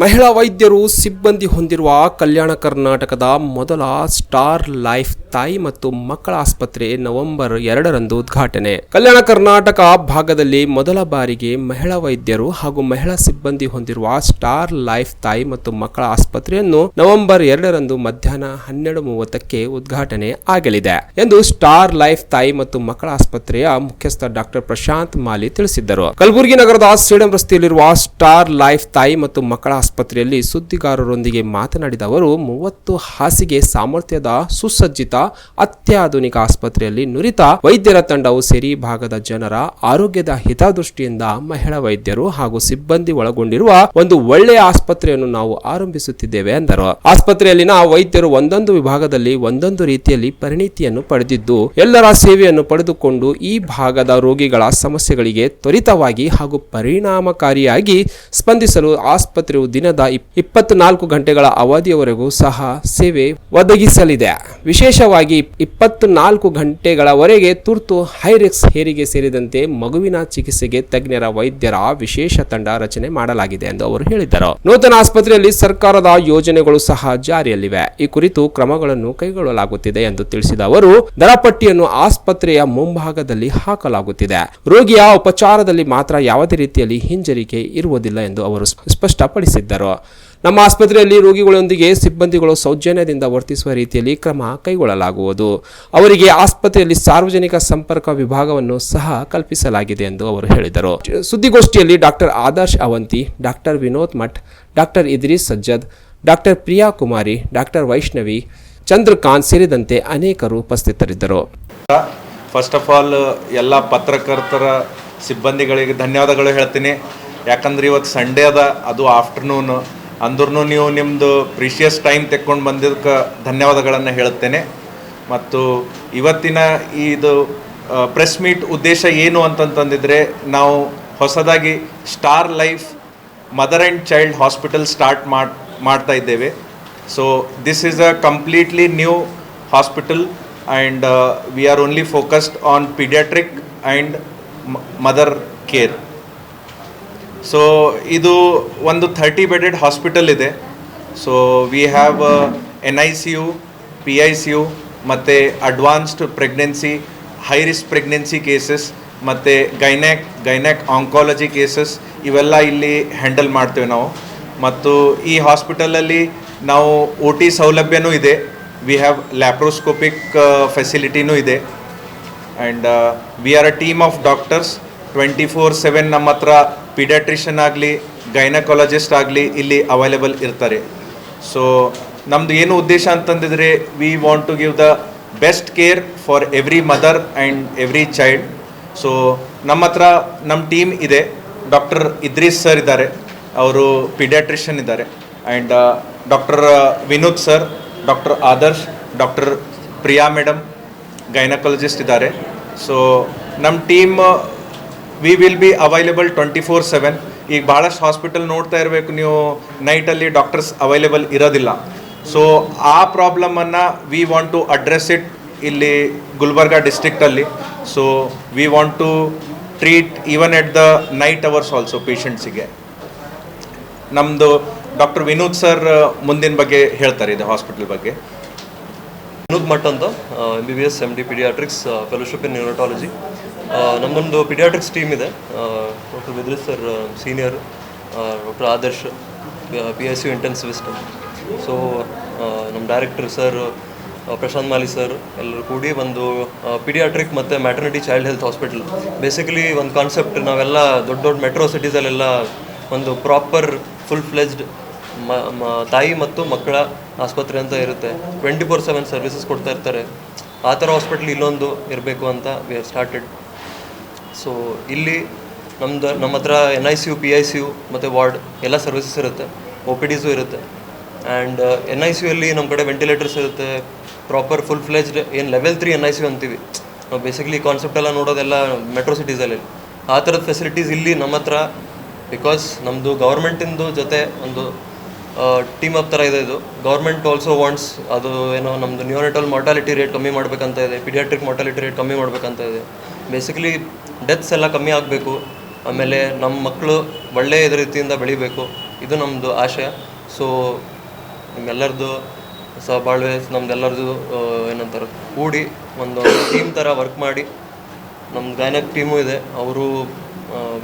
ಮಹಿಳಾ ವೈದ್ಯರು ಸಿಬ್ಬಂದಿ ಹೊಂದಿರುವ ಕಲ್ಯಾಣ ಕರ್ನಾಟಕದ ಮೊದಲ ಸ್ಟಾರ್ ಲೈಫ್ ತಾಯಿ ಮತ್ತು ಮಕ್ಕಳ ಆಸ್ಪತ್ರೆ ನವೆಂಬರ್ ಎರಡರಂದು ಉದ್ಘಾಟನೆ. ಕಲ್ಯಾಣ ಕರ್ನಾಟಕ ಭಾಗದಲ್ಲಿ ಮೊದಲ ಬಾರಿಗೆ ಮಹಿಳಾ ವೈದ್ಯರು ಹಾಗೂ ಮಹಿಳಾ ಸಿಬ್ಬಂದಿ ಹೊಂದಿರುವ ಸ್ಟಾರ್ ಲೈಫ್ ತಾಯಿ ಮತ್ತು ಮಕ್ಕಳ ಆಸ್ಪತ್ರೆಯನ್ನು ನವೆಂಬರ್ ಎರಡರಂದು ಮಧ್ಯಾಹ್ನ ಹನ್ನೆರಡು ಮೂವತ್ತಕ್ಕೆ ಉದ್ಘಾಟನೆ ಆಗಲಿದೆ ಎಂದು ಸ್ಟಾರ್ ಲೈಫ್ ತಾಯಿ ಮತ್ತು ಮಕ್ಕಳ ಆಸ್ಪತ್ರೆಯ ಮುಖ್ಯಸ್ಥ ಡಾಕ್ಟರ್ ಪ್ರಶಾಂತ್ ಮಾಲಿ ತಿಳಿಸಿದ್ದರು. ಕಲಬುರಗಿ ನಗರದ ಸೇಡಂ ರಸ್ತೆಯಲ್ಲಿರುವ ಸ್ಟಾರ್ ಲೈಫ್ ತಾಯಿ ಮತ್ತು ಮಕ್ಕಳ ಆಸ್ಪತ್ರೆಯಲ್ಲಿ ಸುದ್ದಿಗಾರರೊಂದಿಗೆ ಮಾತನಾಡಿದ ಅವರು, ಮೂವತ್ತು ಹಾಸಿಗೆ ಸಾಮರ್ಥ್ಯದ ಸುಸಜ್ಜಿತ ಅತ್ಯಾಧುನಿಕ ಆಸ್ಪತ್ರೆಯಲ್ಲಿ ನುರಿತ ವೈದ್ಯರ ತಂಡವು ಸೇರಿ ಭಾಗದ ಜನರ ಆರೋಗ್ಯದ ಹಿತದೃಷ್ಟಿಯಿಂದ ಮಹಿಳಾ ವೈದ್ಯರು ಹಾಗೂ ಸಿಬ್ಬಂದಿ ಒಳಗೊಂಡಿರುವ ಒಂದು ಒಳ್ಳೆಯ ಆಸ್ಪತ್ರೆಯನ್ನು ನಾವು ಆರಂಭಿಸುತ್ತಿದ್ದೇವೆ ಎಂದರು. ಆಸ್ಪತ್ರೆಯಲ್ಲಿನ ವೈದ್ಯರು ಒಂದೊಂದು ವಿಭಾಗದಲ್ಲಿ ಒಂದೊಂದು ರೀತಿಯಲ್ಲಿ ಪರಿಣಿತಿಯನ್ನು ಪಡೆದಿದ್ದು, ಎಲ್ಲರ ಸೇವೆಯನ್ನು ಪಡೆದುಕೊಂಡು ಈ ಭಾಗದ ರೋಗಿಗಳ ಸಮಸ್ಯೆಗಳಿಗೆ ತ್ವರಿತವಾಗಿ ಹಾಗೂ ಪರಿಣಾಮಕಾರಿಯಾಗಿ ಸ್ಪಂದಿಸಲು ಆಸ್ಪತ್ರೆಯು ದಿನದ ಇಪ್ಪತ್ನಾಲ್ಕು ಗಂಟೆಗಳ ಅವಧಿಯವರೆಗೂ ಸಹ ಸೇವೆ ಒದಗಿಸಲಿದೆ. ವಿಶೇಷವಾಗಿ ಇಪ್ಪತ್ನಾಲ್ಕು ಗಂಟೆಗಳವರೆಗೆ ತುರ್ತು ಹೈರಿಕ್ಸ್ ಹೇರಿಗೆ ಸೇರಿದಂತೆ ಮಗುವಿನ ಚಿಕಿತ್ಸೆಗೆ ತಜ್ಞರ ವೈದ್ಯರ ವಿಶೇಷ ತಂಡ ರಚನೆ ಮಾಡಲಾಗಿದೆ ಎಂದು ಅವರು ಹೇಳಿದರು. ನೂತನ ಆಸ್ಪತ್ರೆಯಲ್ಲಿ ಸರ್ಕಾರದ ಯೋಜನೆಗಳು ಸಹ ಜಾರಿಯಲ್ಲಿವೆ. ಈ ಕುರಿತು ಕ್ರಮಗಳನ್ನು ಕೈಗೊಳ್ಳಲಾಗುತ್ತಿದೆ ಎಂದು ತಿಳಿಸಿದ ಅವರು ದರಪಟ್ಟಿಯನ್ನು ಆಸ್ಪತ್ರೆಯ ಮುಂಭಾಗದಲ್ಲಿ ಹಾಕಲಾಗುತ್ತಿದೆ. ರೋಗಿಯ ಉಪಚಾರದಲ್ಲಿ ಮಾತ್ರ ಯಾವುದೇ ರೀತಿಯಲ್ಲಿ ಹಿಂಜರಿಕೆ ಇರುವುದಿಲ್ಲ ಎಂದು ಅವರು ಸ್ಪಷ್ಟಪಡಿಸಿದ್ದರು ನಮ್ಮ ಆಸ್ಪತ್ರೆಯಲ್ಲಿ ರೋಗಿಗಳೊಂದಿಗೆ ಸಿಬ್ಬಂದಿಗಳು ಸೌಜನ್ಯದಿಂದ ವರ್ತಿಸುವ ರೀತಿಯಲ್ಲಿ ಕ್ರಮ ಕೈಗೊಳ್ಳಲಾಗುವುದು. ಅವರಿಗೆ ಆಸ್ಪತ್ರೆಯಲ್ಲಿ ಸಾರ್ವಜನಿಕ ಸಂಪರ್ಕ ವಿಭಾಗವನ್ನು ಸಹ ಕಲ್ಪಿಸಲಾಗಿದೆ ಎಂದು ಅವರು ಹೇಳಿದರು. ಸುದ್ದಿಗೋಷ್ಠಿಯಲ್ಲಿ doctor Adarsh Avanti doctor Vinod Math doctor Idris Sajjad doctor Priya Kumari doctor Vaishnavi, Chandrakant ಸೇರಿದಂತೆ ಅನೇಕರು ಉಪಸ್ಥಿತರಿದ್ದರು. ಫಸ್ಟ್ ಆಫ್ ಆಲ್ ಎಲ್ಲ ಪತ್ರಕರ್ತರ ಸಿಬ್ಬಂದಿಗಳಿಗೆ ಧನ್ಯವಾದಗಳು ಹೇಳ್ತೀನಿ. ಯಾಕಂದ್ರೆ ಇವತ್ತು ಸಂಡೇ ಅದ, ಅದು ಆಫ್ಟರ್ನೂನ್ ಅಂದ್ರೂ ನೀವು ನಿಮ್ಮದು ಪ್ರೀಶಿಯಸ್ ಟೈಮ್ ತೆಕ್ಕೊಂಡು ಬಂದಿದ್ದಕ್ಕೆ ಧನ್ಯವಾದಗಳನ್ನು ಹೇಳುತ್ತೇನೆ. ಮತ್ತು ಇವತ್ತಿನ ಇದು ಪ್ರೆಸ್ ಮೀಟ್ ಉದ್ದೇಶ ಏನು ಅಂತಂತಂದಿದ್ರೆ, ನಾವು ಹೊಸದಾಗಿ star life mother and child hospital start ಮಾಡ್, ಮಾಡ್ತಾ ಇದ್ದೇವೆ. So this is a completely new hospital and we are only focused on paediatric and mother care so ಇದು ಒಂದು ಥರ್ಟಿ ಬೆಡೆಡ್ ಹಾಸ್ಪಿಟಲ್ ಇದೆ. So we have N I C U P I C U ಮತ್ತು advanced pregnancy high risk pregnancy cases ಮತ್ತು gynaec ಗೈನ್ಯಾಕ್ oncology cases ಇವೆಲ್ಲ ಇಲ್ಲಿ handle ಮಾಡ್ತೇವೆ ನಾವು. ಮತ್ತು ಈ ಹಾಸ್ಪಿಟಲಲ್ಲಿ ನಾವು ಓ ಟಿ ಸೌಲಭ್ಯನೂ ಇದೆ. ವಿ ಹ್ಯಾವ್ ಲ್ಯಾಪ್ರೋಸ್ಕೋಪಿಕ್ ಫೆಸಿಲಿಟಿನೂ ಇದೆ. And we are a team of doctors twenty four seven ನಮ್ಮ ಹತ್ರ ಪಿಡಿಯಾಟ್ರಿಷನ್ ಆಗಲಿ ಗೈನಕಾಲಜಿಸ್ಟ್ ಆಗಲಿ ಇಲ್ಲಿ ಅವೈಲೇಬಲ್ ಇರ್ತಾರೆ. ಸೊ ನಮ್ಮದು ಏನು ಉದ್ದೇಶ ಅಂತಂದಿದ್ರೆ we want to give the best care for every mother and every child so ನಮ್ಮ ಹತ್ರ ನಮ್ಮ ಟೀಮ್ ಇದೆ. ಡಾಕ್ಟರ್ ಇದ್ರೀಸ್ ಸರ್ ಇದ್ದಾರೆ. ಅವರು ಪಿಡಿಯಾಟ್ರಿಷನ್ ಇದ್ದಾರೆ. And doctor Vinod sir doctor Adarsh doctor Priya madam gynaecologist ಇದ್ದಾರೆ. ಸೊ ನಮ್ಮ team we will be available twenty four seven ಈಗ ಭಾಳಷ್ಟು ಹಾಸ್ಪಿಟಲ್ ನೋಡ್ತಾ ಇರಬೇಕು ನೀವು. ನೈಟಲ್ಲಿ ಡಾಕ್ಟರ್ಸ್ ಅವೈಲೇಬಲ್ ಇರೋದಿಲ್ಲ. ಸೊ ಆ ಪ್ರಾಬ್ಲಮನ್ನು we want to address it ಇಲ್ಲಿ Gulbarga ಡಿಸ್ಟಿಕ್ಟಲ್ಲಿ so we want to treat even at the night hours also ಪೇಷಂಟ್ಸಿಗೆ ನಮ್ಮದು ಡಾಕ್ಟರ್ ವಿನೋದ್ ಸರ್ ಮುಂದಿನ ಬಗ್ಗೆ ಹೇಳ್ತಾರೆ ಇದು ಹಾಸ್ಪಿಟಲ್ ಬಗ್ಗೆ. ವಿನೋದ್ ಮಠ್ ಅಂತ M B B S M D paediatrics fellowship in neurotology ನಮ್ಮದೊಂದು ಪಿಡಿಯಾಟ್ರಿಕ್ಸ್ ಟೀಮ್ ಇದೆ. Doctor Bidri sir senior doctor Adarsh P S U intensivist so ನಮ್ಮ director sir Prashant Mali sir ಎಲ್ಲರೂ ಕೂಡಿ ಒಂದು ಪಿಡಿಯಾಟ್ರಿಕ್ ಮತ್ತು maternity child health hospital basically ಒಂದು concept ನಾವೆಲ್ಲ ದೊಡ್ಡ ದೊಡ್ಡ ಮೆಟ್ರೋ ಸಿಟೀಸಲ್ಲೆಲ್ಲ ಒಂದು ಪ್ರಾಪರ್ ಫುಲ್ ಫ್ಲೆಜ್ಡ್ ಮ- ತಾಯಿ ಮತ್ತು ಮಕ್ಕಳ ಆಸ್ಪತ್ರೆ ಅಂತ ಇರುತ್ತೆ. ಟ್ವೆಂಟಿ ಫೋರ್ ಸೆವೆನ್ ಸರ್ವಿಸಸ್ ಕೊಡ್ತಾ ಇರ್ತಾರೆ. ಆ ಥರ ಹಾಸ್ಪಿಟ್ಲ್ ಇಲ್ಲೊಂದು ಇರಬೇಕು ಅಂತ ವಿ ಹ್ಯಾವ್ ಸ್ಟಾರ್ಟೆಡ್ ಸೊ ಇಲ್ಲಿ ನಮ್ದು ನಮ್ಮ ಹತ್ರ N I C U P I C U ಮತ್ತು ವಾರ್ಡ್ ಎಲ್ಲ ಸರ್ವಿಸಸ್ ಇರುತ್ತೆ ಒ ಪಿ ಡಿಸು ಇರುತ್ತೆ. And N I C U ಅಲ್ಲಿ ನಮ್ಮ ಕಡೆ ವೆಂಟಿಲೇಟರ್ಸ್ ಇರುತ್ತೆ ಪ್ರಾಪರ್ ಫುಲ್ ಫ್ಲೆಜ್ಡ್ ಏನು level three N I C U ಅಂತೀವಿ. ನಾವು ಬೇಸಿಕಲಿ ಕಾನ್ಸೆಪ್ಟ್ ಎಲ್ಲ ನೋಡೋದೆಲ್ಲ ಮೆಟ್ರೋ ಸಿಟೀಸಲ್ಲಿ ಆ ಥರದ ಫೆಸಿಲಿಟೀಸ್ ಇಲ್ಲಿ ನಮ್ಮ ಹತ್ರ ಬಿಕಾಸ್ ನಮ್ಮದು ಗೌರ್ಮೆಂಟಿಂದು ಜೊತೆ ಒಂದು ಟೀಮ್ ಅಪ್ ಥರ ಇದೆ ಇದು. ಗೌರ್ಮೆಂಟ್ ಆಲ್ಸೋ ವಾಂಟ್ಸ್ ಅದು ಏನೋ ನಮ್ಮದು ನ್ಯೂನೆಟಲ್ ಮಾರ್ಟಾಲಿಟಿ ರೇಟ್ ಕಮ್ಮಿ ಮಾಡಬೇಕಂತ ಇದೆ ಪಿಡಿಯಾಟ್ರಿಕ್ ಮಾರ್ಟಾಲಿಟಿ ರೇಟ್ ಕಮ್ಮಿ ಮಾಡಬೇಕಂತ ಇದೆ. ಬೇಸಿಕಲಿ ಡೆತ್ಸ್ ಎಲ್ಲ ಕಮ್ಮಿ ಆಗಬೇಕು. ಆಮೇಲೆ ನಮ್ಮ ಮಕ್ಕಳು ಒಳ್ಳೆಯ ರೀತಿಯಿಂದ ಬೆಳಿಬೇಕು. ಇದು ನಮ್ಮದು ಆಶಯ ಸೊ ನಿಮ್ಮೆಲ್ಲರದು ಸಹಬಾಳ್ವೆ, ನಮ್ದೆಲ್ಲರದು ಏನಂತಾರೆ, ಕೂಡಿ ಒಂದು ಟೀಮ್ ಥರ ವರ್ಕ್ ಮಾಡಿ. ನಮ್ಮ ಗಾಯನಕ್ ಟೀಮು ಇದೆ. ಅವರು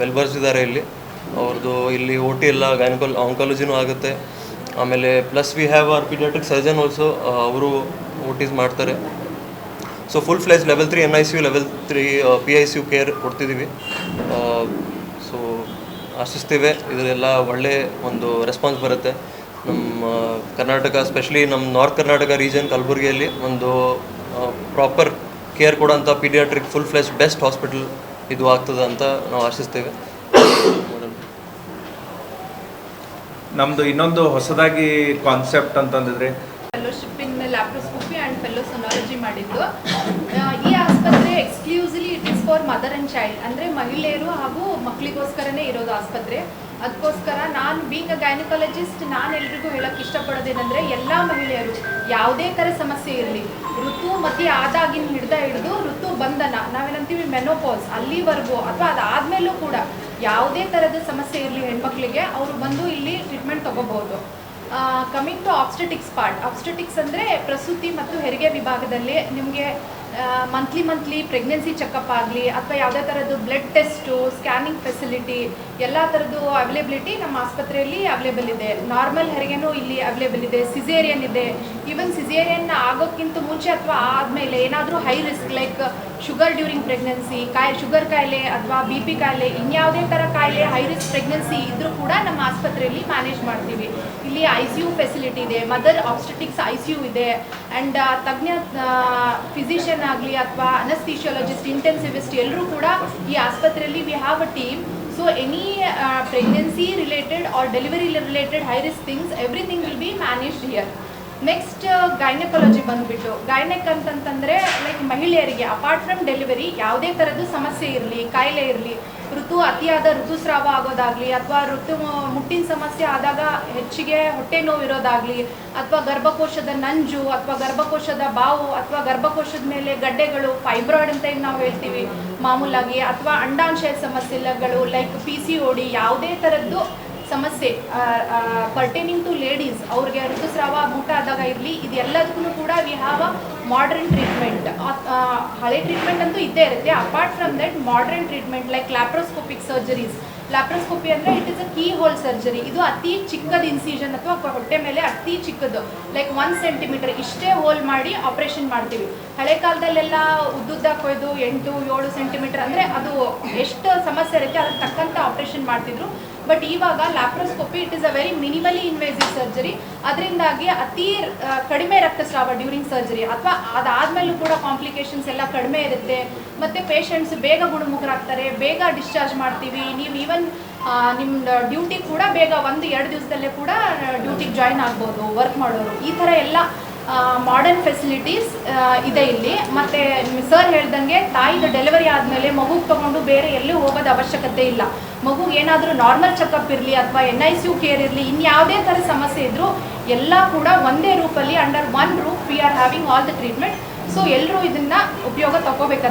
ವೆಲ್ಬರ್ಸ್ ಇದ್ದಾರೆ ಇಲ್ಲಿ. ಅವ್ರದ್ದು ಇಲ್ಲಿ ಓ ಟಿ ಎಲ್ಲ ಗೈನಕಾಲ್ ಆಂಕಾಲಜಿನೂ ಆಗುತ್ತೆ. ಆಮೇಲೆ plus we have our paediatric surgeon also ಅವರು ಓ ಟಿಸ್ ಮಾಡ್ತಾರೆ. So full fledge level three M I C U level three P I C U care ಕೊಡ್ತಿದ್ದೀವಿ so ಆಶಿಸ್ತೇವೆ. ಇದರೆಲ್ಲ ಒಳ್ಳೆ ಒಂದು ರೆಸ್ಪಾನ್ಸ್ ಬರುತ್ತೆ. ನಮ್ಮ ಕರ್ನಾಟಕ ಸ್ಪೆಷಲಿ ನಮ್ಮ ನಾರ್ತ್ ಕರ್ನಾಟಕ ರೀಜನ್ ಕಲಬುರಗಿಯಲ್ಲಿ ಒಂದು proper care ಕೊಡೋಂಥ paediatric full fledge best hospital ಇದು ಆಗ್ತದೆ ಅಂತ ನಾವು ಆಶಿಸ್ತೇವೆ. ನಮ್ಮದು ಇನ್ನೊಂದು ಹೊಸದಾಗಿ ಕಾನ್ಸೆಪ್ಟ್ ಅಂತಂದಿದ್ರೆ ಫೆಲೋಶಿಪ್ ಇನ್ ಲ್ಯಾಪ್ರೋಸ್ಕೋಪಿ ಆ್ಯಂಡ್ ಫೆಲೋಸೊನಾಲಜಿ ಮಾಡಿದ್ದು. ಫಾರ್ ಮದರ್ ಅಂಡ್ ಚೈಲ್ಡ್ ಅಂದರೆ ಮಹಿಳೆಯರು ಹಾಗೂ ಮಕ್ಕಳಿಗೋಸ್ಕರನೇ ಇರೋದು ಆಸ್ಪತ್ರೆ. ಅದಕ್ಕೋಸ್ಕರ ನಾನು ಬೀಂಗ್ ಅ ಗೈನಕಾಲಜಿಸ್ಟ್ ನಾನು ಎಲ್ರಿಗೂ ಹೇಳೋಕ್ಕೆ ಇಷ್ಟಪಡೋದೇನೆಂದರೆ ಎಲ್ಲ ಮಹಿಳೆಯರು ಯಾವುದೇ ಥರ ಸಮಸ್ಯೆ ಇರಲಿ, ಋತು ಮತಿ ಆದಾಗಿನ ಹಿಡ್ದ ಹಿಡಿದು ಋತು ಬಂಧನ, ನಾವೇನಂತೀವಿ ಮೆನೋಪಾಸ್ ಅಲ್ಲಿವರೆಗೂ ಅಥವಾ ಅದಾದಮೇಲೂ ಕೂಡ ಯಾವುದೇ ಥರದ ಸಮಸ್ಯೆ ಇರಲಿ ಹೆಣ್ಮಕ್ಳಿಗೆ, ಅವರು ಬಂದು ಇಲ್ಲಿ ಟ್ರೀಟ್ಮೆಂಟ್ ತೊಗೋಬೋದು coming to obstetrics part obstetrics ಅಂದರೆ ಪ್ರಸೂತಿ ಮತ್ತು ಹೆರಿಗೆ ವಿಭಾಗದಲ್ಲಿ ನಿಮಗೆ ಮಂತ್ಲಿ ಮಂತ್ಲಿ ಪ್ರೆಗ್ನೆನ್ಸಿ ಚೆಕಪ್ ಆಗಲಿ, ಅಥವಾ ಯಾವುದೇ ಥರದ್ದು ಬ್ಲಡ್ ಟೆಸ್ಟು ಸ್ಕ್ಯಾನಿಂಗ್ ಫೆಸಿಲಿಟಿ ಎಲ್ಲ ಥರದ್ದು ಅವೈಲೇಬಿಲಿಟಿ ನಮ್ಮ ಆಸ್ಪತ್ರೆಯಲ್ಲಿ ಅವೈಲೇಬಲ್ ಇದೆ. ನಾರ್ಮಲ್ ಹೆರಿಗೆನೂ ಇಲ್ಲಿ ಅವೈಲೇಬಲ್ ಇದೆ. ಸಿಸೇರಿಯನ್ ಇದೆ. ಈವನ್ ಸಿಸೇರಿಯನ್ ಆಗೋಕ್ಕಿಂತ ಮುಂಚೆ ಅಥವಾ ಆದಮೇಲೆ ಏನಾದರೂ high risk like sugar during pregnancy ಕಾಯಿ ಶುಗರ್ ಕಾಯಿಲೆ ಅಥವಾ ಬಿ ಪಿ ಕಾಯಿಲೆ, ಇನ್ಯಾವುದೇ ಥರ ಕಾಯಿಲೆ ಹೈ ರಿಸ್ಕ್ ಪ್ರೆಗ್ನೆನ್ಸಿ ಇದ್ದರೂ ಕೂಡ ನಮ್ಮ ಆಸ್ಪತ್ರೆಯಲ್ಲಿ ಮ್ಯಾನೇಜ್ ಮಾಡ್ತೀವಿ. ಇಲ್ಲಿ ಐ ಸಿ ಯು ಫೆಸಿಲಿಟಿ ಇದೆ. Mother obstetrics I C U ಇದೆ. ಆ್ಯಂಡ್ ತಜ್ಞ ಫಿಸಿಷಿಯನ್ ಆಗಲಿ ಅಥವಾ ಅನಸ್ಥಿಷಿಯಾಲಜಿಸ್ಟ್ ಇಂಟೆನ್ಸಿವಿಸ್ಟ್ ಎಲ್ಲರೂ ಕೂಡ ಈ ಆಸ್ಪತ್ರೆಯಲ್ಲಿ we have a team so any pregnancy related or delivery related high risk things everything will be managed here next gynaecology ಬಂದುಬಿಟ್ಟು. ಗೈನೆಕ್ ಅಂತಂತಂದರೆ ಲೈಕ್ ಮಹಿಳೆಯರಿಗೆ ಅಪಾರ್ಟ್ ಫ್ರಮ್ ಡೆಲಿವರಿ ಯಾವುದೇ ಥರದ್ದು ಸಮಸ್ಯೆ ಇರಲಿ, ಕಾಯಿಲೆ ಇರಲಿ ಋತು ಅತಿಯಾದ ಋತುಸ್ರಾವ ಆಗೋದಾಗಲಿ ಅಥವಾ ಋತು ಮುಟ್ಟಿನ ಸಮಸ್ಯೆ ಆದಾಗ ಹೆಚ್ಚಿಗೆ ಹೊಟ್ಟೆ ನೋವು ಇರೋದಾಗಲಿ ಅಥವಾ ಗರ್ಭಕೋಶದ ನಂಜು ಅಥವಾ ಗರ್ಭಕೋಶದ ಬಾವು ಅಥವಾ ಗರ್ಭಕೋಶದ ಮೇಲೆ ಗಡ್ಡೆಗಳು ಫೈಬ್ರಾಯ್ಡ್ ಅಂತ ಏನು ನಾವು ಹೇಳ್ತೀವಿ ಮಾಮೂಲಾಗಿ ಅಥವಾ ಅಂಡಾಂಶಯ ಸಮಸ್ಯೆಗಳು ಲೈಕ್ ಪಿ ಸಿ ಓಡಿ ಯಾವುದೇ ಥರದ್ದು ಸಮಸ್ಯೆ ಪರ್ಟೇನಿಂಗ್ ಟು ಲೇಡೀಸ್ ಅವ್ರಿಗೆ ಋತುಸ್ರಾವ ಊಟ ಆದಾಗ ಇರಲಿ ಇದೆಲ್ಲದಕ್ಕೂ ಕೂಡ we have a modern treatment ಹಳೆ ಟ್ರೀಟ್ಮೆಂಟ್ ಅಂತೂ ಇದ್ದೇ ಇರುತ್ತೆ. Apart from that modern treatment like laparoscopic surgeries laparoscopy ಅಂದರೆ it is a key hole surgery ಇದು ಅತಿ ಚಿಕ್ಕದ ಇನ್ಸಿಷನ್ ಅಥವಾ ಹೊಟ್ಟೆ ಮೇಲೆ ಅತಿ ಚಿಕ್ಕದು. ಲೈಕ್ ಒನ್ ಸೆಂಟಿಮೀಟರ್ ಇಷ್ಟೇ ಹೋಲ್ ಮಾಡಿ ಆಪರೇಷನ್ ಮಾಡ್ತೀವಿ. ಹಳೆ ಕಾಲದಲ್ಲೆಲ್ಲ ಉದ್ದುದ್ದ ಕೊಯ್ದು ಎಂಟು, ಏಳು ಸೆಂಟಿಮೀಟರ್ ಅಂದರೆ ಅದು ಎಷ್ಟು ಸಮಸ್ಯೆ ಇರುತ್ತೆ, ಅದಕ್ಕೆ ತಕ್ಕಂಥ ಆಪರೇಷನ್ ಮಾಡ್ತಿದ್ರು. ಬಟ್ ಇವಾಗ laparoscopy it is a very minimally invasive surgery ಅದರಿಂದಾಗಿ ಅತಿ ಕಡಿಮೆ ರಕ್ತಸ್ರಾವ ಡ್ಯೂರಿಂಗ್ ಸರ್ಜರಿ ಅಥವಾ ಅದಾದ್ಮೇಲೂ ಕೂಡ ಕಾಂಪ್ಲಿಕೇಶನ್ಸ್ ಎಲ್ಲ ಕಡಿಮೆ ಇರುತ್ತೆ. ಮತ್ತು ಪೇಷಂಟ್ಸ್ ಬೇಗ ಗುಣಮುಖರಾಗ್ತಾರೆ, ಬೇಗ ಡಿಸ್ಚಾರ್ಜ್ ಮಾಡ್ತೀವಿ. ನೀವು ಈವನ್ ನಿಮ್ಮ ಡ್ಯೂಟಿ ಕೂಡ ಬೇಗ ಒಂದು ಎರಡು ದಿವಸದಲ್ಲೇ ಕೂಡ ಡ್ಯೂಟಿಗೆ ಜಾಯಿನ್ ಆಗ್ಬೋದು ವರ್ಕ್ ಮಾಡೋರು. ಈ ಥರ ಎಲ್ಲ ಮಾಡರ್ನ್ ಫೆಸಿಲಿಟೀಸ್ ಇದೆ ಇಲ್ಲಿ. ಮತ್ತೆ ಸರ್ ಹೇಳ್ದಂಗೆ ತಾಯಿದು ಡೆಲಿವರಿ ಆದಮೇಲೆ ಮಗುಗೆ ತಗೊಂಡು ಬೇರೆ ಎಲ್ಲೂ ಹೋಗೋದು ಅವಶ್ಯಕತೆ ಇಲ್ಲ. ಮಗು ಏನಾದರೂ ನಾರ್ಮಲ್ ಚೆಕಪ್ ಇರಲಿ ಅಥವಾ ಎನ್ ಐ ಯು ಕೇರ್ ಇರಲಿ ಇನ್ಯಾವುದೇ ಥರ ಸಮಸ್ಯೆ ಇದ್ದರೂ ಎಲ್ಲ ಕೂಡ ಒಂದೇ ರೂಪಲ್ಲಿ under one roof we are having all the treatment so ಎಲ್ಲರೂ ಇದನ್ನು ಉಪಯೋಗ ತಗೋಬೇಕಂತ